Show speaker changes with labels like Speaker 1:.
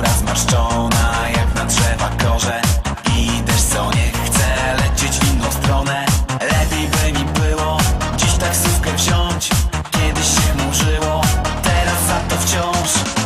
Speaker 1: skóra zmarszczona jak na drzewa korze. I też co nie chcę lecieć w inną stronę. Lepiej by mi było dziś taksówkę wziąć. Kiedyś się mu żyło, teraz za to wciąż